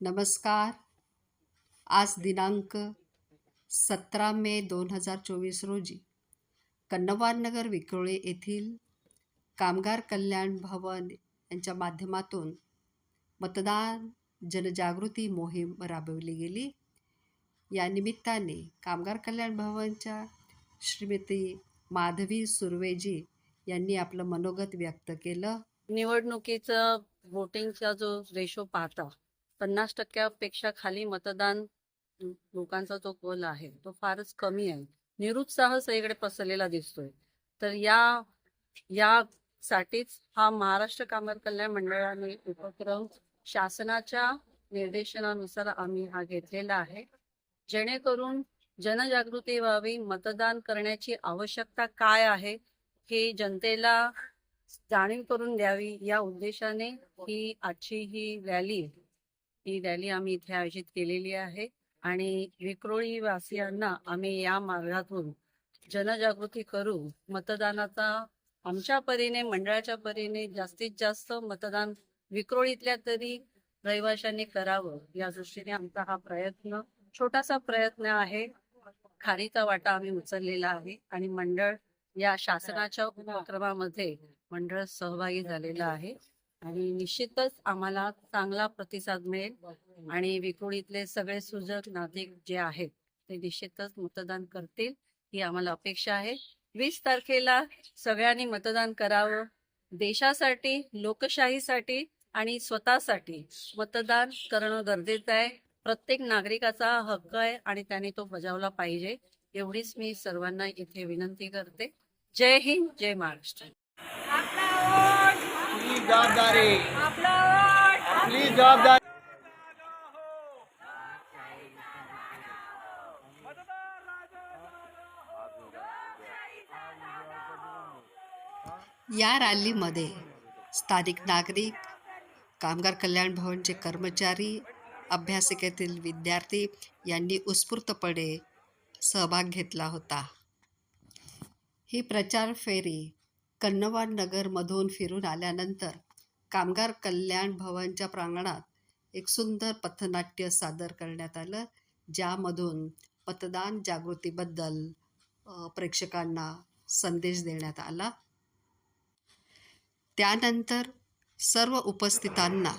नमस्कार. आज दिनांक सतरा मे दोन हजार चोवीस रोजी कन्नवार नगर विक्रोळी येथील कामगार कल्याण भवन यांच्या माध्यमातून मतदान जनजागृती मोहीम राबवली गेली. या निमित्ताने कामगार कल्याण भवनच्या श्रीमती माधवी सुर्वेजी यांनी आपलं मनोगत व्यक्त केलं. निवडणुकीचं वोटिंगचा जो रेशो पाहता पन्नास टक्क्यापेक्षा खाली मतदान लोकांचा जो कल आहे तो फारच कमी आहे. निरुत्साह सगळीकडे पसरलेला दिसतोय. तर या यासाठीच हा महाराष्ट्र कामगार कल्याण मंडळाने उपक्रम शासनाच्या निर्देशनानुसार आम्ही हा घेतलेला आहे. जेणेकरून जनजागृती व्हावी मतदान करण्याची आवश्यकता काय आहे हे जनतेला जाणीव करून द्यावी या उद्देशाने ही आजची ही रॅली ही रॅली आम्ही इथे आयोजित केलेली आहे. आणि विक्रोळी वासियांना आम्ही या मार्गातून जनजागृती करू. मतदानाचा आमच्या परीने मंडळाच्या परीने जास्तीत जास्त मतदान विक्रोळीतल्या तरी रहिवाशांनी करावं या दृष्टीने आमचा हा प्रयत्न छोटासा प्रयत्न आहे. खारीचा वाटा आम्ही उचललेला आहे आणि मंडळ या शासनाच्या उपक्रमामध्ये मंडळ सहभागी झालेलं आहे. आणि निश्चितच आम्हाला चांगला प्रतिसाद मिळेल. आणि विक्रोळीतले सगळे सुजक नागरिक जे आहेत ते निश्चितच मतदान करतील ही आम्हाला अपेक्षा आहे. वीस तारखेला सगळ्यांनी मतदान करावं देशासाठी लोकशाहीसाठी आणि स्वतःसाठी मतदान करणं गरजेचं आहे. प्रत्येक नागरिकाचा हक्क आहे आणि त्याने तो बजावला पाहिजे. एवढीच मी सर्वांना इथे विनंती करते. जय हिंद जय महाराष्ट्र. आपली जबाबदारी. आपली जबाबदारी. या रॅलीमध्ये स्थानिक नागरिक कामगार कल्याण भवनचे कर्मचारी अभ्यासिकेतील विद्यार्थी यांनी उत्स्फूर्तपणे सहभाग घेतला होता. ही प्रचार फेरी कन्नवाड नगरमधून फिरून आल्यानंतर कामगार कल्याण भवनच्या प्रांगणात एक सुंदर पथनाट्य सादर करण्यात आलं ज्यामधून मतदान जागृतीबद्दल प्रेक्षकांना संदेश देण्यात आला. त्यानंतर सर्व उपस्थितांना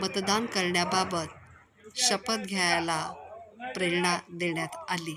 मतदान करण्याबाबत शपथ घ्यायला प्रेरणा देण्यात आली.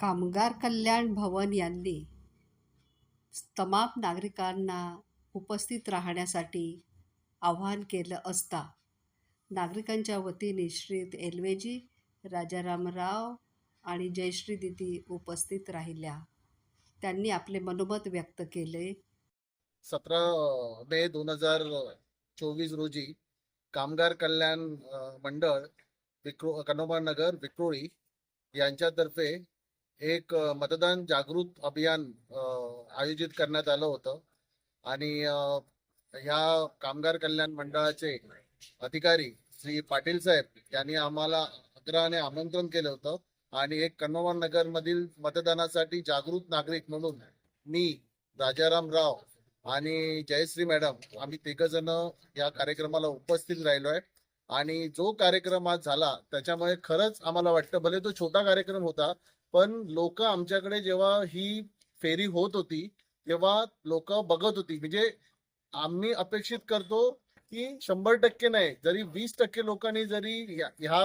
कामगार कल्याण भवन यांनी तमाम नागरिकांना उपस्थित राहण्यासाठी आवाहन केलं असता नागरिकांच्या वतीने श्री एलवेजी राजारामराव आणि जयश्री दिदी उपस्थित राहिल्या. त्यांनी आपले मनोमत व्यक्त केले. सतरा मे दोन हजार चोवीस रोजी कामगार कल्याण मंडळ विक्रो कनोबा नगर विक्रोळी यांच्यातर्फे एक मतदान जागृत अभियान आयोजित करण्यात आलं होतं. आणि ह्या कामगार कल्याण मंडळाचे अधिकारी श्री पाटील साहेब यांनी आम्हाला आग्रहाने आमंत्रण केलं होतं. आणि एक कन्नोबा नगर मधील मतदानासाठी जागृत नागरिक म्हणून मी राजाराम राव आणि जयश्री मॅडम आम्ही तिघ जण या कार्यक्रमाला उपस्थित राहिलो आहे. आणि जो कार्यक्रम आज झाला त्याच्यामुळे खरंच आम्हाला वाटतं भले तो छोटा कार्यक्रम होता पण लोक आमच्याकडे जेव्हा ही फेरी होत होती तेव्हा लोक बघत होती. म्हणजे आम्ही अपेक्षित करतो की शंभर टक्के नाही जरी वीस टक्के लोकांनी जरी ह्या ह्या,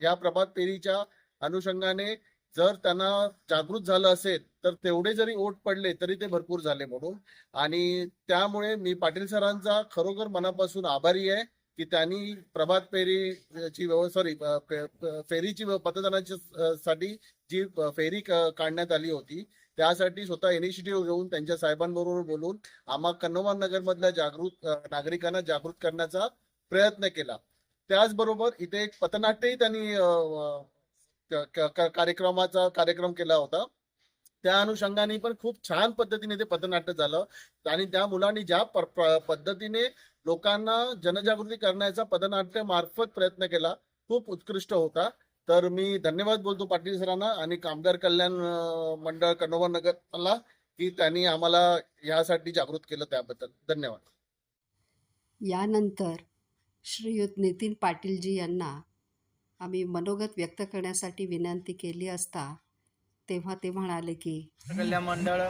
या प्रभात फेरीच्या अनुषंगाने जर त्यांना जागृत झालं असेल तर तेवढे जरी ओट पडले तरी ते भरपूर झाले म्हणून. आणि त्यामुळे मी पाटील सरांचा खरोखर मनापासून आभारी आहे. की त्यांनी प्रभात फेरीची सॉरी फेरीची व्यव- मतदानाच्या साठी जी फेरी काढण्यात आली होती त्यासाठी स्वतः इनिशिएटिव्ह घेऊन त्यांच्या साहेबांबरोबर बोलून आम्हा कन्नोमान नगर मधल्या जागृत नागरिकांना जागृत करण्याचा प्रयत्न केला. त्याचबरोबर इथे एक पथनाट्यही त्यांनी कार्यक्रमाचा कार्यक्रम केला होता. त्या अनुषंगाने पण खूप छान पद्धतीने ते पथनाट्य झालं. आणि त्या मुलांनी ज्या पद्धतीने लोकांना जनजागृती करण्याचा पथनाट्य मार्फत प्रयत्न केला खूप उत्कृष्ट होता. तर मी धन्यवाद बोलतो पाटील सरांना आणि कामगार कल्याण मंडळ कन्नोबा नगरला की त्यांनी आम्हाला यासाठी जागृत केलं त्याबद्दल. धन्यवाद. यानंतर श्रीयुत नितीन पाटीलजी यांना आम्ही मनोगत व्यक्त करण्यासाठी विनंती केली असता तेव्हा ते म्हणाले की कल्याण मंडळ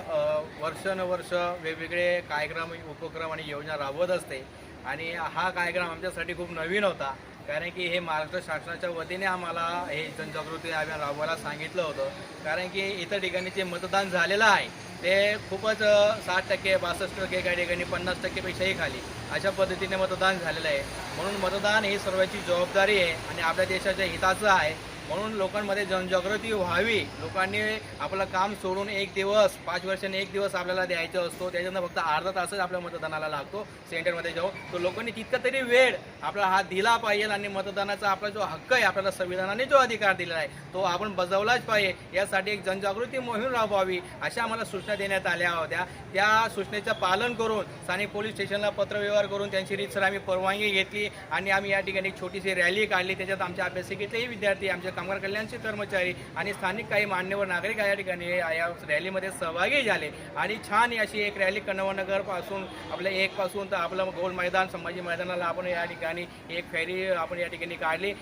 वर्षानुवर्ष वेगवेगळे कार्यक्रम उपक्रम आणि योजना राबवत असते. आणि हा कार्यक्रम आमच्यासाठी खूप नवीन होता. कारण की हे महाराष्ट्र शासनाच्या वतीने आम्हाला हे जनजागृती अभियान राबवायला सांगितलं होतं. कारण की इतर ठिकाणी जे मतदान झालेलं आहे ते खूपच साठ टक्के बासष्ट टक्के काही ठिकाणी पन्नास टक्केपेक्षाही खाली अशा पद्धतीने मतदान झालेलं आहे. म्हणून मतदान ही सर्वांची जबाबदारी आहे आणि आपल्या देशाच्या हिताचं आहे. म्हणून लोकांमध्ये जनजागृती व्हावी. लोकांनी आपलं काम सोडून एक दिवस पाच वर्षाने एक दिवस आपल्याला द्यायचा असतो. त्याच्यानंतर फक्त अर्धा तासच आपल्या मतदानाला लागतो. सेंटरमध्ये जाऊन तो लोकांनी तितका तरी वेळ आपला हा दिला पाहिजे आणि मतदानाचा आपला जो हक्क आहे आपल्याला संविधानाने जो अधिकार दिलेला आहे तो आपण बजावलाच पाहिजे. यासाठी एक जनजागृती मोहीम राबवावी अशा आम्हाला सूचना देण्यात आल्या होत्या. त्या सूचनेचं पालन करून स्थानिक पोलीस स्टेशनला पत्रव्यवहार करून त्यांची रीतसर आम्ही परवानगी घेतली आणि आम्ही या ठिकाणी एक छोटीशी रॅली काढली. त्याच्यात आमच्या अभ्यासिकेतलेही विद्यार्थी आमच्या कामगार कल्याणचे कर्मचारी आणि स्थानिक काही मान्यवर नागरिक या ठिकाणी या रॅलीमध्ये सहभागी झाले. आणि छान अशी एक रॅली कन्नवनगर आपल्या एक पासून तर आपलं गोल मैदान संभाजी मैदानाला आपण या ठिकाणी एक फेरी आपण या ठिकाणी काढली.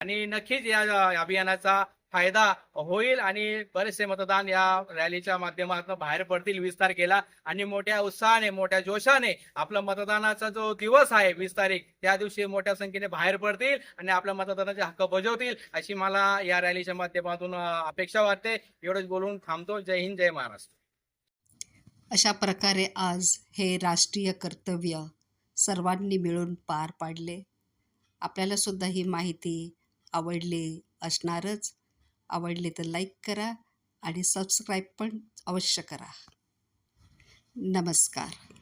आणि नक्कीच या अभियानाचा फायदा होईल आणि बरेचसे मतदान या रॅलीच्या माध्यमातून बाहेर पडतील वीस तारखेला. आणि मोठ्या उत्साहाने मोठ्या जोशाने आपला मतदानाचा जो दिवस आहे वीस तारीख त्या दिवशी मोठ्या संख्येने बाहेर पडतील आणि आपल्या मतदानाचे हक्क बजावतील अशी मला या रॅलीच्या माध्यमातून अपेक्षा वाटते. एवढंच बोलून थांबतो. जय हिंद जय महाराष्ट्र. अशा प्रकारे आज हे राष्ट्रीय कर्तव्य सर्वांनी मिळून पार पाडले. आपल्याला सुद्धा ही माहिती आवडली असणारच. आवडले तर लाईक करा आणि सबस्क्राईब पण अवश्य करा. नमस्कार.